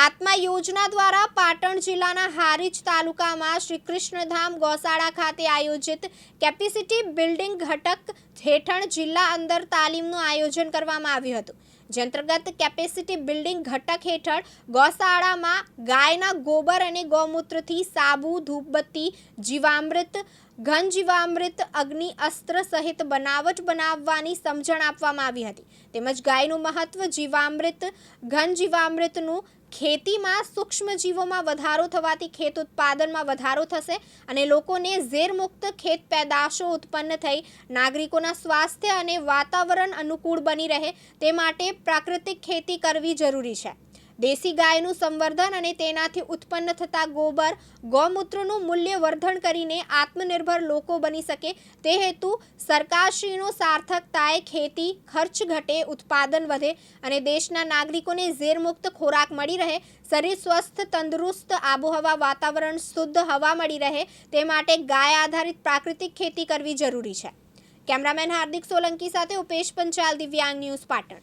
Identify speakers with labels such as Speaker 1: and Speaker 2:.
Speaker 1: આત્મા યોજના દ્વારા પાટણ જિલ્લાના હારીજ તાલુકામાં શ્રી કૃષ્ણધામ ગૌશાળા ખાતે આયોજિત કેપેસિટી બિલ્ડિંગ ઘટક હેઠળ જિલ્લા અંદર તાલીમનું આયોજન કરવામાં આવ્યું હતું. જે અંતર્ગત કેપેસિટી બિલ્ડિંગ ઘટક હેઠળ ગૌશાળામાં ગાયના ગોબર અને ગૌમૂત્રથી સાબુ, ધૂપબત્તી, જીવામૃત ઘન જીવામૃત અગ્નિ અસ્ત્ર સહિત બનાવટ બનાવવાની સમજણ આપવામાં આવી હતી. તેમજ ગાયનું મહત્વ જીવામૃત ઘન જીવામૃતનું ખેતીમાં સૂક્ષ્મજીવોમાં વધારો થવાથી ખેત ઉત્પાદનમાં વધારો થશે અને લોકોને ઝેરમુક્ત ખેત પેદાશો ઉત્પન્ન થઈ નાગરિકોના સ્વાસ્થ્ય અને વાતાવરણ અનુકૂળ બની રહે તે માટે પ્રાકૃતિક ખેતી કરવી જરૂરી છે. દેશી ગાયનું સંવર્ધન અને તેનાથી ઉત્પન્ન થતા ગોબર ગૌમૂત્રનું મૂલ્ય વર્ધન કરીને આત્મનિર્ભર લોકો બની શકે. તે હેતુ સરકારશ્રીનો સાર્થકતાએ ખેતી, ખર્ચ ઘટે, ઉત્પાદન વધે અને દેશના નાગરિકોને ઝેરમુક્ત ખોરાક મળી રહે. શરીર સ્વસ્થ, તંદુરસ્ત, આબોહવા વાતાવરણ શુદ્ધ હવા મળી રહે. તે માટે ગાય આધારિત પ્રાકૃતિક ખેતી કરવી જરૂરી છે. કેમેરામેન હાર્દિક સોલંકી સાથે ઉપેશ પંચાલ, દિવ્યાંગ ન્યૂઝ પાટણ.